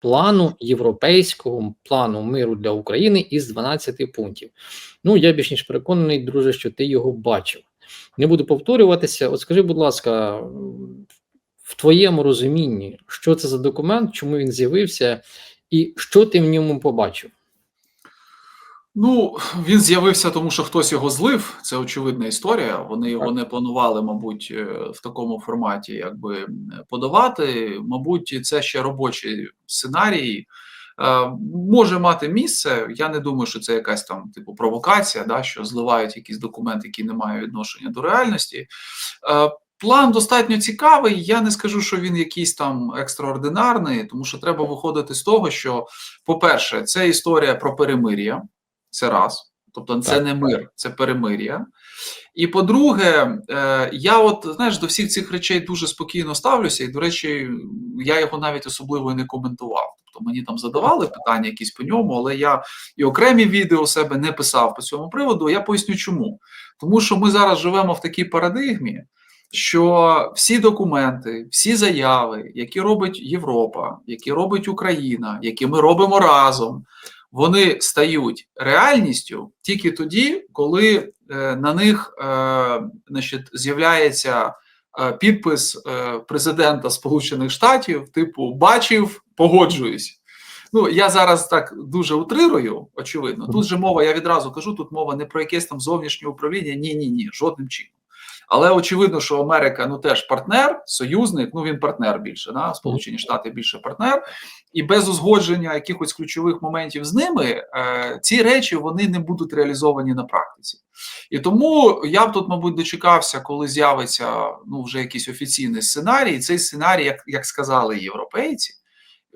плану європейського плану миру для України із 12 пунктів. Ну я більш ніж переконаний, друже, що ти його бачив. Не буду повторюватися. От скажи, будь ласка, в твоєму розумінні, що це за документ, чому він з'явився, і що ти в ньому побачив? Ну, він з'явився, тому що хтось його злив. Це очевидна історія. Вони його не планували, мабуть, е, в такому форматі, якби подавати. Мабуть, це ще робочий сценарій. Е, може мати місце. Я не думаю, що це якась там типу провокація, да, що зливають якийсь документ, який не має відношення до реальності. Е, План достатньо цікавий. Я не скажу, що він якийсь там екстраординарний, тому що треба виходити з того, що, по-перше, це історія про перемир'я. Це раз. Тобто, це Так. не мир, це перемир'я. І по-друге, е, я от знаєш до всіх цих речей дуже спокійно ставлюся, і, до речі, я його навіть особливо і не коментував. Тобто мені там задавали питання якісь по ньому, але я і окремі відео себе не писав по цьому приводу. Я поясню, чому. Тому що ми зараз живемо в такій парадигмі, що всі документи, всі заяви, які робить Європа, які робить Україна, які ми робимо разом, вони стають реальністю тільки тоді, коли е, на них е, значить, з'являється е, підпис президента Сполучених Штатів, типу бачив, погоджуюсь. Ну, я зараз так дуже утрирую, очевидно. Тут же мова, я відразу кажу, тут мова не про якесь там зовнішнє управління. Ні, ні, ні, жодним чином. Але очевидно, що Америка ну теж партнер, союзник. Ну він партнер більше, да? Сполучені Штати більше партнер, і без узгодження якихось ключових моментів з ними е, ці речі вони не будуть реалізовані на практиці. І тому я б тут, мабуть, дочекався, коли з'явиться ну вже якийсь офіційний сценарій. І цей сценарій, як, як сказали європейці.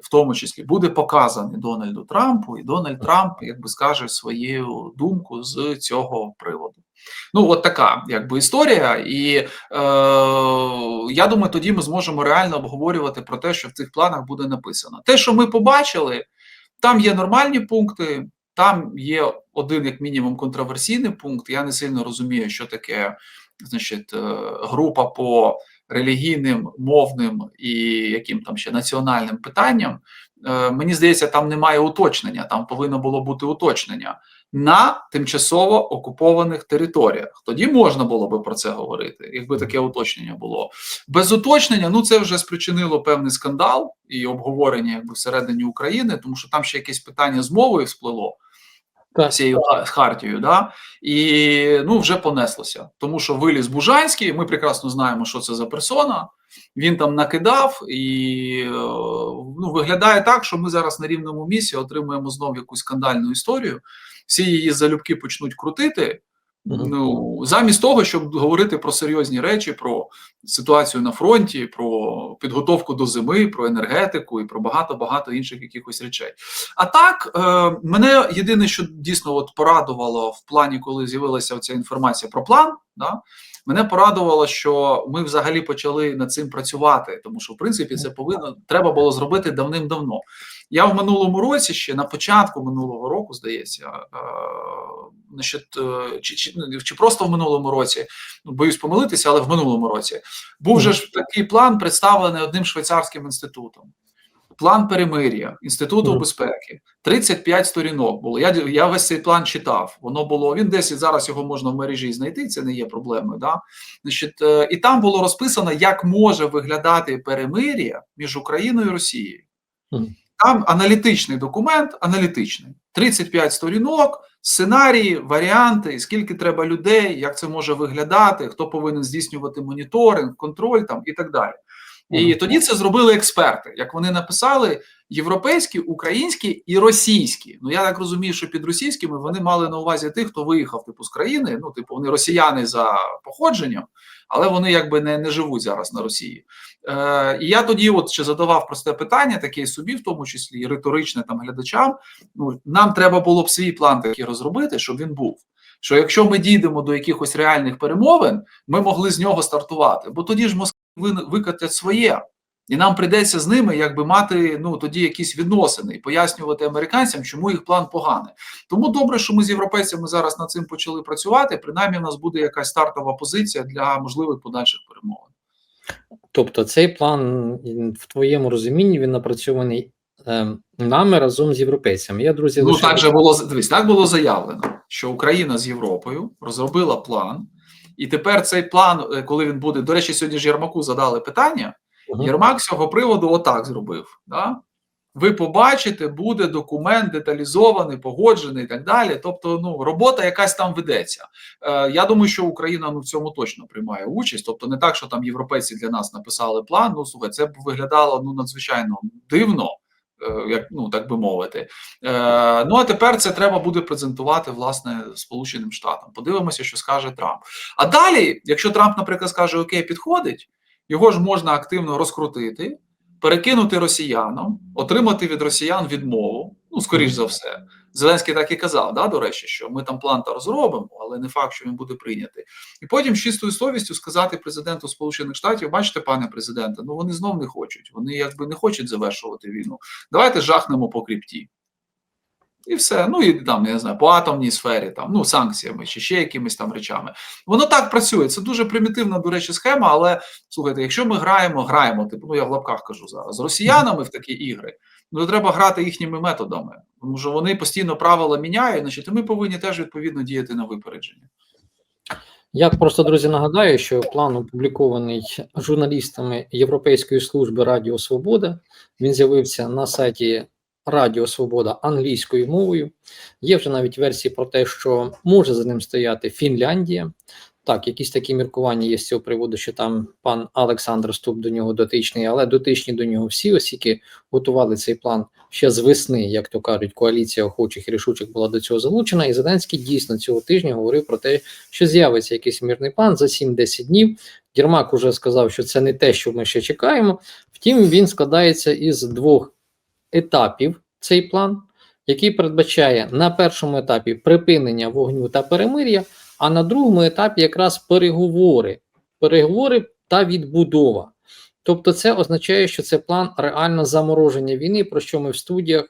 В тому числі буде показаний Дональду Трампу, і Дональд Трамп якби скаже свою думку з цього приводу. Ну, от така якби історія, і е, я думаю, тоді ми зможемо реально обговорювати про те, що в цих планах буде написано. Те, що ми побачили, там є нормальні пункти, там є один, як мінімум, контроверсійний пункт. Я не сильно розумію, що таке, значить, е, група по релігійним, мовним і яким там ще національним питанням. Е, мені здається, там немає уточнення, там повинно було бути уточнення на тимчасово окупованих територіях. Тоді можна було би про це говорити, якби таке уточнення було. Без уточнення, ну це вже спричинило певний скандал і обговорення якби всередині України, тому що там ще якесь питання з мовою всплило. Так. Цією хартією, да і ну вже понеслося, тому що виліз Бужанський. Ми прекрасно знаємо, що це за персона. Він там накидав, і е, ну виглядає так, що ми зараз на рівному місці отримуємо знов якусь скандальну історію. Всі її залюбки почнуть крутити. Ну замість того, щоб говорити про серйозні речі, про ситуацію на фронті, про підготовку до зими, про енергетику і про багато багато інших якихось речей. А так, е, мене єдине, що дійсно от порадувало в плані, коли з'явилася ця інформація про план, да, мене порадувало, що ми взагалі почали над цим працювати, тому що в принципі це повинно треба було зробити давним-давно. Я в минулому році, ще на початку минулого року, здається, е, значить, е, чи, чи, ну, чи просто в минулому році, ну, боюсь помилитися, але в минулому році був же ж такий план представлений одним швейцарським інститутом. План перемир'я Інституту безпеки. 35 сторінок було. Я, я весь цей план читав. Воно було. Він десь і зараз його можна в мережі знайти. Це не є проблемою. Да? Значить, е, і там було розписано, як може виглядати перемир'я між Україною і Росією. Там аналітичний документ, аналітичний. 35 сторінок, сценарії, варіанти, скільки треба людей, як це може виглядати, хто повинен здійснювати моніторинг, контроль там і так далі. І тоді це зробили експерти. Як вони написали, європейські, українські і російські. Ну я так розумію, що під російськими вони мали на увазі тих, хто виїхав типу з країни. Ну, типу, вони росіяни за походженням, але вони якби не, не живуть зараз на Росії. Е, і я тоді, от ще задавав просте питання, таке і собі, в тому числі і риторичне там глядачам. Ну нам треба було б свій план такий розробити, щоб він був. Що якщо ми дійдемо до якихось реальних перемовин, ми могли з нього стартувати, бо тоді ж Москва викатять своє, і нам прийдеться з ними якби мати ну тоді якісь відносини і пояснювати американцям, чому їх план поганий. Тому добре, що ми з європейцями зараз над цим почали працювати. Принаймні, в нас буде якась стартова позиція для можливих подальших перемовин. Тобто, цей план в твоєму розумінні він напрацьований е, нами разом з європейцями. Я, друзі, Ну лише так же було дивись, так було заявлено, що Україна з Європою розробила план, і тепер цей план, е, коли він буде, до речі, сьогодні ж Єрмаку задали питання. Мгм. Єрмак з цього приводу отак зробив. Да? Ви побачите, буде документ деталізований, погоджений і так далі. Тобто, ну робота якась там ведеться. Е, я думаю, що Україна ну в цьому точно приймає участь. Тобто, не так, що там європейці для нас написали план. Ну слухай, це б виглядало ну надзвичайно дивно. Е, Як ну так би мовити, Е, ну а тепер це треба буде презентувати власне Сполученим Штатам. Подивимося, що скаже Трамп. А далі, якщо Трамп, наприклад, скаже Окей, підходить, його ж можна активно розкрутити, перекинути росіянам, отримати від росіян відмову. Ну, скоріш за все, Зеленський так і казав, да, до речі, що ми там план та розробимо, але не факт, що він буде прийнятий. І потім з чистою совістю сказати президенту Сполучених Штатів: бачите, пане президенте, ну вони знов не хочуть. Вони якби не хочуть завершувати війну. Давайте жахнемо по кріпті. І все. Ну і там, я не знаю, по атомній сфері, там, ну, санкціями чи ще якимись там речами. Воно так працює. Це дуже примітивна, до речі, схема. Але слухайте, якщо ми граємо, граємо, типу, ну я в лапках кажу зараз, з росіянами в такі ігри, ну то треба грати їхніми методами. Тому що вони постійно правила міняють, значить, і ми повинні теж відповідно діяти на випередження. Я просто друзі нагадаю, що план опублікований журналістами Європейської служби Радіо Свобода. Він з'явився на сайті Радіо Свобода англійською мовою. Є вже навіть версії про те, що може за ним стояти Фінляндія. Так, якісь такі міркування є з цього приводу, що там пан Олександр Ступ до нього дотичний, але дотичні до нього всі, оскільки готували цей план ще з весни, як то кажуть, коаліція охочих і рішучих була до цього залучена. І Зеленський дійсно цього тижня говорив про те, що з'явиться якийсь мирний план за 7-10 днів. Єрмак уже сказав, що це не те, що ми ще чекаємо. Втім, він складається із двох етапів. Цей план, який передбачає на першому етапі припинення вогню та перемир'я, а на другому етапі якраз переговори, переговори та відбудова. Тобто, це означає, що це план реально замороження війни, про що ми в студіях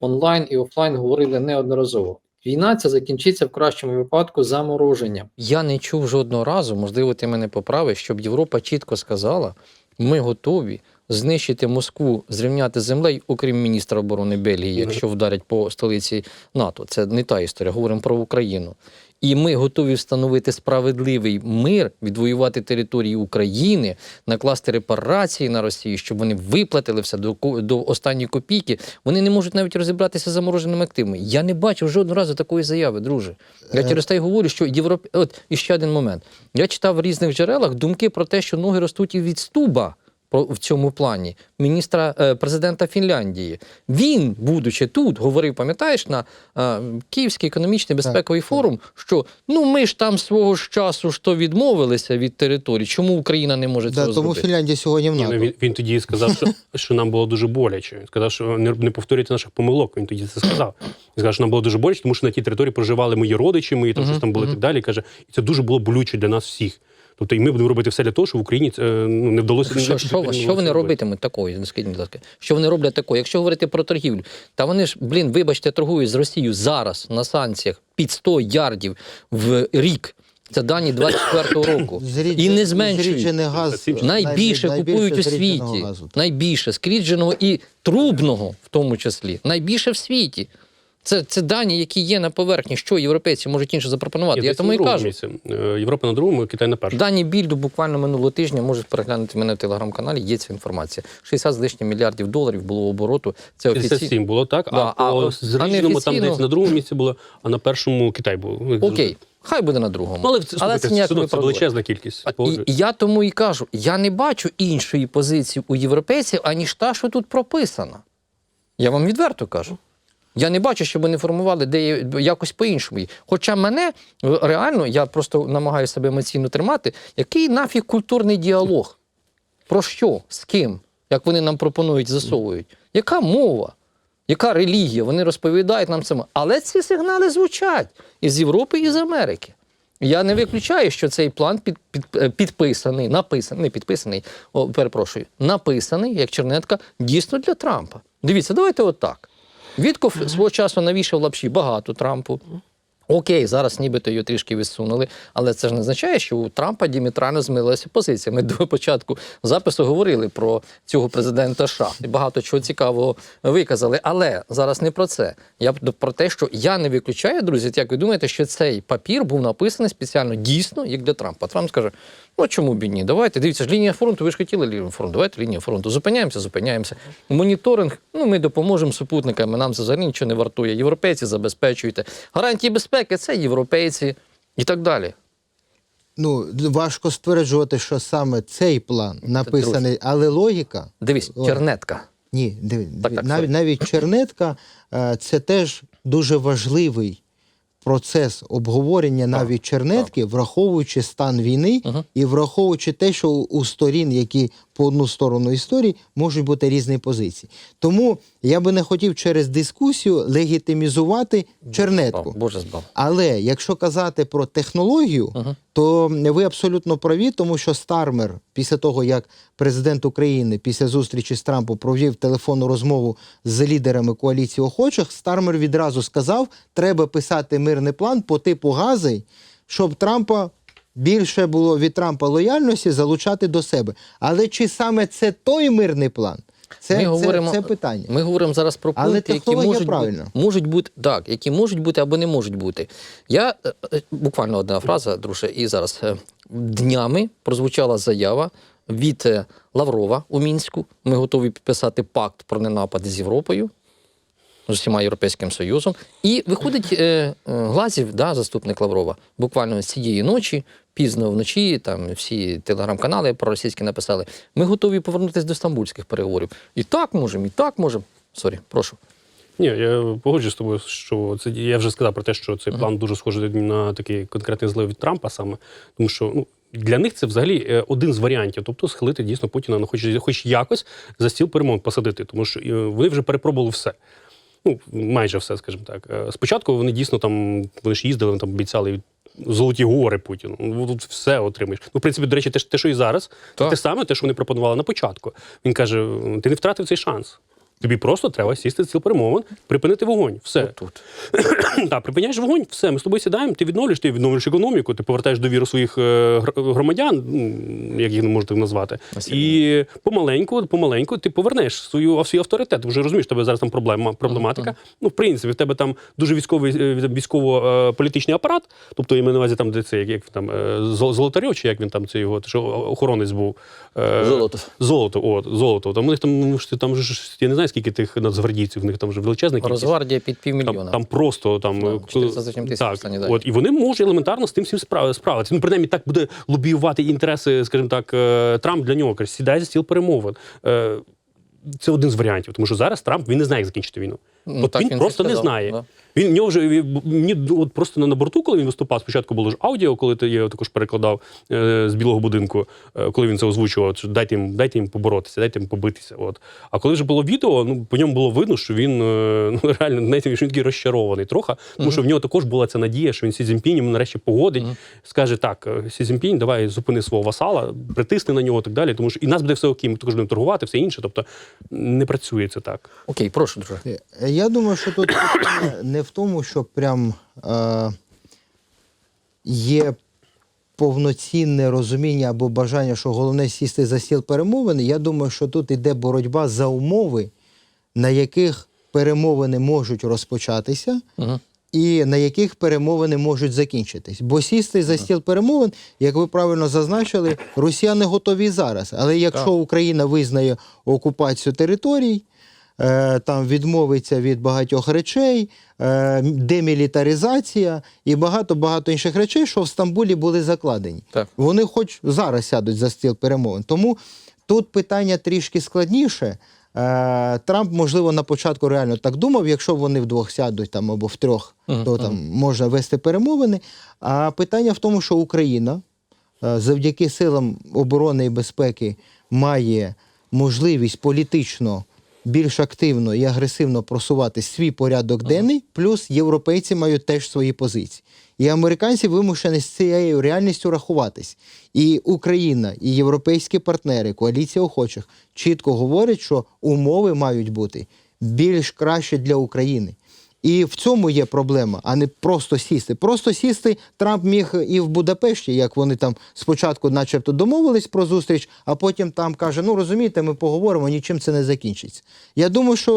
онлайн і офлайн говорили неодноразово. Війна ця закінчиться в кращому випадку замороженням. Я не чув жодного разу, можливо, ти мене поправиш, щоб Європа чітко сказала: ми готові знищити Москву, зрівняти землею, окрім міністра оборони Бельгії, якщо вдарять по столиці НАТО. Це не та історія. Говоримо про Україну. І ми готові встановити справедливий мир, відвоювати території України, накласти репарації на Росію, щоб вони виплатили все до, до останньої копійки. Вони не можуть навіть розібратися з замороженими активами. Я не бачив жодного разу такої заяви, друже. Я Е. через те й говорю, що Європ... От і ще один момент. Я читав в різних джерелах думки про те, що ноги ростуть і від стуба. В цьому плані міністра е, президента Фінляндії він, будучи тут, говорив, пам'ятаєш, на е, Київський економічний безпековий форум, що ну ми ж там свого ж часу ж то відмовилися від території. Чому Україна не може Да, цього тому зробити? Фінляндія сьогодні в Ні, НАТО. ну, він, він тоді сказав, що, що нам було дуже боляче. Він сказав, що не, не повторюйте наших помилок. Він тоді це сказав. Він сказав, що нам було дуже боляче, тому що на тій території проживали мої родичі, мої там щось там було і так далі. Каже, і це дуже було болюче для нас всіх. Тобто, і ми будемо робити все для того, щоб в Україні це ну, не вдалося Що, не- що, не що вони робитимуть такої? Скажіть, будь ласка, що вони роблять такої? Якщо говорити про торгівлю, та вони ж, блін, вибачте, торгують з Росією зараз на санкціях під 100 ярдів в рік. Це дані 24-го року. Зріджен- І не зменшують. газ. Це Найбільше купують у світі. газу. Найбільше скрідженого і трубного, в тому числі. Найбільше в світі. Це, це дані, які є на поверхні. Що європейці можуть інше запропонувати? Ні, Я тому і кажу. місці. Е, Європа на другому, Китай на першому. Дані більду буквально минулого тижня можуть переглянути мене в телеграм-каналі. Є ця інформація. 60 з лишнім мільярдів доларів було обороту. Це офіційно. 57 було так, Да, а а от- а там десь на другому місці було, а на першому Китай був. Окей, хай буде на другому. Ну, але, Але це це, це, це величезна кількість. А, і я тому і кажу: я не бачу іншої позиції у європейців, аніж та, що тут прописана. Я вам відверто кажу. Я не бачу, щоб вони формували де якось по-іншому. Хоча мене е, реально, я просто намагаюся себе емоційно тримати, який нафіг культурний діалог? Про що? З ким? Як вони нам пропонують, засовують? Яка мова? Яка релігія? Вони розповідають нам це. Але ці сигнали звучать із Європи і з Америки. Я не виключаю, що цей план під, під, е, підписаний, написаний, не підписаний, о, перепрошую, написаний, як чернетка, дійсно для Трампа. Дивіться, давайте отак. Вітков свого часу навішав лапші багато Трампу. Окей, зараз нібито її трішки відсунули, але це ж не означає, що у Трампа діаметрально змінилася позиція. Ми до початку запису говорили про цього президента США і багато чого цікавого виказали. Але зараз не про це. Я про те, що я не виключаю, друзі. Як ви думаєте, що цей папір був написаний спеціально дійсно як для Трампа? Трамп скаже: ну чому б ні? Давайте дивіться ж лінія фронту. Ви ж хотіли лінію фронту. Давайте лінію фронту. Зупиняємося, зупиняємося. Моніторинг. Ну ми допоможемо супутниками. Нам це взагалі нічого не вартує. Європейці забезпечуєте. Гарантії безпеки це європейці і так далі. Ну, важко стверджувати, що саме цей план написаний, але логіка. Дивись, чернетка. Ні, диви, Так, так, навіть, навіть чернетка е, це теж дуже важливий процес обговорення навіть чернетки, враховуючи стан війни і враховуючи те, що у сторін, які по одну сторону історії, можуть бути різні позиції. Тому я би не хотів через дискусію легітимізувати чернетку. Боже збав. Але якщо казати про технологію, Мгм. то ви абсолютно праві, тому що Стармер, після того як президент України після зустрічі з Трампом провів телефонну розмову з лідерами коаліції охочих, Стармер відразу сказав, треба писати мирний план по типу гази, щоб Трампа. Більше було від Трампа лояльності залучати до себе. Але чи саме це той мирний план? Це, Ми це, говоримо- це питання. Ми говоримо зараз про Але пункти, які можуть правильна. бути, можуть бути так, які можуть бути або не можуть бути. Я е, е, буквально одна фраза, друже, і зараз Е, днями прозвучала заява від Лаврова у мінську. Ми готові підписати пакт про ненапад з Європою. З усіма Європейським Союзом. І виходить е, е, Глазів, да, заступник Лаврова, буквально з цієї ночі, пізно вночі, там всі телеграм-канали проросійські написали: ми готові повернутися до стамбульських переговорів. І так можемо, і так можемо. Сорі, прошу. Ні, я погоджуюсь з тобою, що це я вже сказав про те, що цей план дуже схожий на такий конкретний злив від Трампа саме, тому що ну. Для них це взагалі е, один з варіантів, тобто схилити дійсно Путіна на хоч, хоч якось за стіл перемовин посадити, тому що е, вони вже перепробували все. Ну, майже все, скажімо так. Е, Спочатку вони дійсно там, вони ж їздили, вони там обіцяли золоті гори Путіну. Ну, тут все отримаєш. Ну, в принципі, до речі, те, те що і зараз, Так. те саме, те, що вони пропонували на початку. Він каже: ти не втратив цей шанс. Тобі просто треба сісти стіл перемовин, припинити вогонь. Все. Тут. Так, припиняєш вогонь, все, ми з тобою сідаємо, ти відновлюєш, ти відновлюєш економіку, ти повертаєш довіру своїх е, громадян, ну, як їх не можете назвати. І помаленьку, помаленьку ти повернеш свою свій авторитет. Ти вже розумієш, тебе зараз там проблема, проблематика. Ну, в принципі, в тебе там дуже військовий е, військово-політичний апарат, тобто я маю на увазі там, де це як, як там е, Золотарьов, чи як він там це його, що охоронець був. Е, Золотов. Золото, от, золото. Там у них там, ну, там ж я не знаю, скільки тих нацгвардійців, в них там вже величезна кількість. Розвардія під півмільйона. там просто там Да, 400 з чим тисяч так, останні от і вони можуть елементарно з тим всім справитися. Ну, принаймні, так буде лобіювати інтереси, скажімо так, е, Трамп для нього. Каже, сідай за стіл перемовин. Е, Це один з варіантів, тому що зараз Трамп він не знає, як закінчити війну. Ну, от так він, він просто не знає. да. Він в нього вже мені от просто на, на борту, коли він виступав, спочатку було ж аудіо, коли ти- я його також перекладав е, з білого будинку, е, коли він це озвучував, що дайте їм, дайте їм поборотися, дайте їм побитися. От. А коли вже було відео, ну по ньому було видно, що він е, ну, реально знаєте, він такий розчарований трохи, тому що в нього також була ця надія, що він Сі Цзіньпінь йому нарешті погодить, скаже: так, Сі Цзіньпінь, давай зупини свого васала, притисни на нього і так далі. Тому що і нас буде все окей, ми також будемо торгувати, все інше. Тобто не працює це так. Окей, прошу, друже. Я думаю, що тут не в тому, що прям е, є повноцінне розуміння або бажання, що головне сісти за стіл перемовини. Я думаю, що тут іде боротьба за умови, на яких перемовини можуть розпочатися. Угу. І на яких перемовини можуть закінчитись. Бо сісти за стіл перемовин, як ви правильно зазначили, росіяни готові зараз. Але якщо. Україна визнає окупацію територій, там відмовиться від багатьох речей, е, демілітаризація і багато багато інших речей, що в Стамбулі були закладені. Так. Вони хоч зараз сядуть за стіл перемовин. Тому тут питання трішки складніше. Е, Трамп, можливо, на початку реально так думав, якщо вони вдвох сядуть там або в трьох, Мгм, то там можна вести перемовини. А питання в тому, що Україна е, завдяки силам оборони і безпеки має можливість політично більш активно і агресивно просувати свій порядок денний, плюс європейці мають теж свої позиції. І американці вимушені з цією реальністю рахуватись. І Україна, і європейські партнери, коаліція охочих чітко говорять, що умови мають бути більш краще для України. І в цьому є проблема, а не просто сісти. Просто сісти Трамп міг і в Будапешті, як вони там спочатку, начебто, домовились про зустріч, а потім там каже: ну розумієте, ми поговоримо, нічим це не закінчиться. Я думаю, що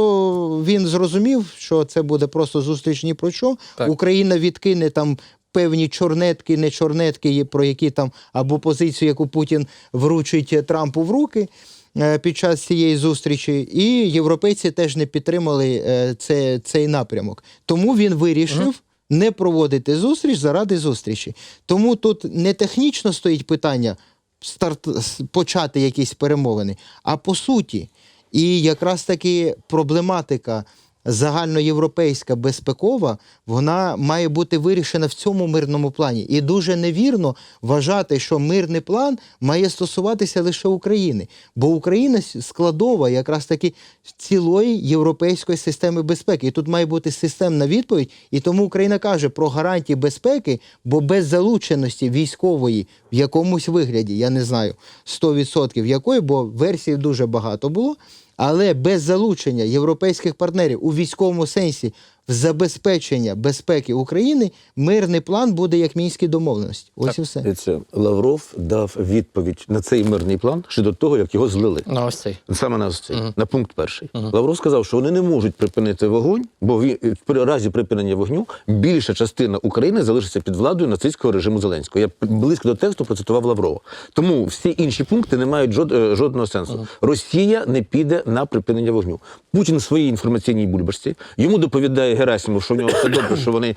він зрозумів, що це буде просто зустріч ні про що. Так. Україна відкине там. Певні чорнетки, не чорнетки, про які там або позицію, яку Путін вручить Трампу в руки під час цієї зустрічі, і європейці теж не підтримали е, це, цей напрямок. Тому він вирішив не проводити зустріч заради зустрічі. Тому тут не технічно стоїть питання старт, почати якісь перемовини, а по суті. І якраз таки проблематика загальноєвропейська безпекова, вона має бути вирішена в цьому мирному плані. І дуже невірно вважати, що мирний план має стосуватися лише України, бо Україна складова якраз таки цілої європейської системи безпеки. І тут має бути системна відповідь. І тому Україна каже про гарантії безпеки, бо без залученості військової в якомусь вигляді, я не знаю 100% якої, бо версій дуже багато було. Але без залучення європейських партнерів у військовому сенсі забезпечення безпеки України мирний план буде як мінські домовленості. Ось і все. Дивіться, Лавров дав відповідь на цей мирний план ще до того, як його злили. На ось цей. Саме на, ось цей, на пункт перший. Лавров сказав, що вони не можуть припинити вогонь, бо він, в разі припинення вогню більша частина України залишиться під владою нацистського режиму Зеленського. Я близько до тексту процитував Лаврова. Тому всі інші пункти не мають жод, е, жодного сенсу. Росія не піде на припинення вогню. Путін в своїй інформаційній бульбашці йому доповідає Герасимов, що в нього все добре, що вони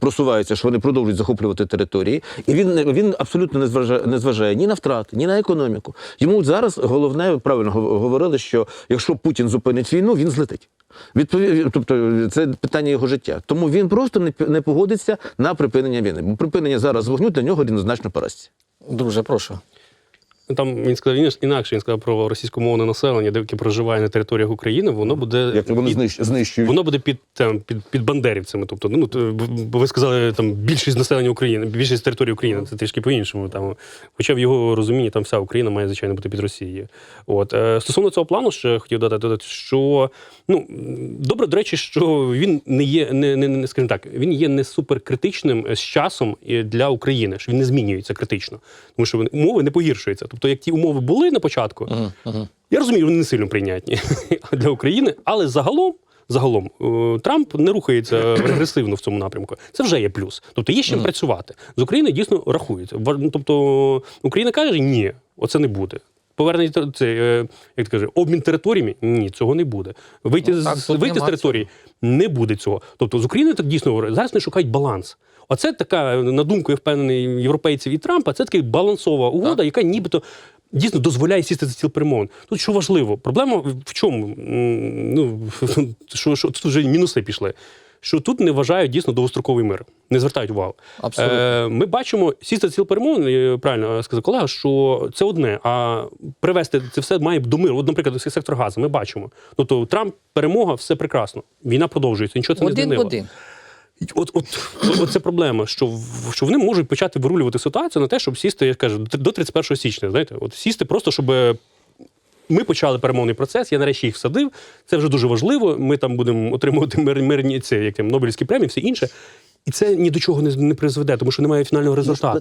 просуваються, що вони продовжують захоплювати території. І він він абсолютно не зважає, не зважає ні на втрати, ні на економіку. Йому зараз головне ви правильно говорили, що якщо Путін зупинить війну, він злетить. Відпові... Тобто це питання його життя. Тому він просто не, не погодиться на припинення війни. Бо припинення зараз вогню для нього рівнозначно поразці. Друже, прошу. Там він сказав інакше-. Він сказав про російськомовне населення, де яке проживає на територіях України. Воно буде Як вони знищ- знищують. Воно буде під там під, під бандерівцями. Тобто, ну ви сказали там більшість населення України, більшість території України. Це трішки по-іншому. Там, хоча в його розумінні там вся Україна має звичайно бути під Росією. От е, стосовно цього плану, ще хотів додати, що ну добре, до речі, що він не є, не, не, не скажімо так, він є не суперкритичним з часом і для України, що він не змінюється критично, тому що вони- умови не погіршуються. Тобто, як ті умови були на початку, я розумію, вони не сильно прийнятні для України, але загалом. Загалом е, Трамп не рухається регресивно в цьому напрямку. Це вже є плюс. Тобто є з чим працювати. З України дійсно рахується. Ну, Тобто Україна каже, ні, оце не буде. Повернення це е, як ти кажеш, обмін територіями? Ні, цього не буде. Вийти Ну, так, з вийти з території не буде цього. Тобто з України так дійсно зараз не шукають баланс. Оце така, на думку я впевнений європейців і Трампа, це така балансова угода, яка нібито дійсно дозволяє сісти за стіл перемовин. Тут що важливо, проблема в чому? Ну, що, що тут вже мінуси пішли. Що тут не вважають дійсно довгостроковий мир, не звертають увагу. Абсолютно. Е, ми бачимо, сісти стіл перемовин, е, правильно сказав колега, що це одне, а привести це все має до миру. От, наприклад, сектор газу, ми бачимо. Тобто Трамп перемога, все прекрасно. Війна продовжується, нічого це не Один в змінило. один. От, от, от це проблема, що, що вони можуть почати вирулювати ситуацію на те, щоб сісти, я кажу, до 31 січня. Знаєте, от сісти просто, щоб ми почали перемовний процес. Я нарешті їх всадив. Це вже дуже важливо. Ми там будемо отримувати мир, мирні це, як там, Нобелівські премії, все інше. І це ні до чого не, не призведе, тому що немає фінального результату.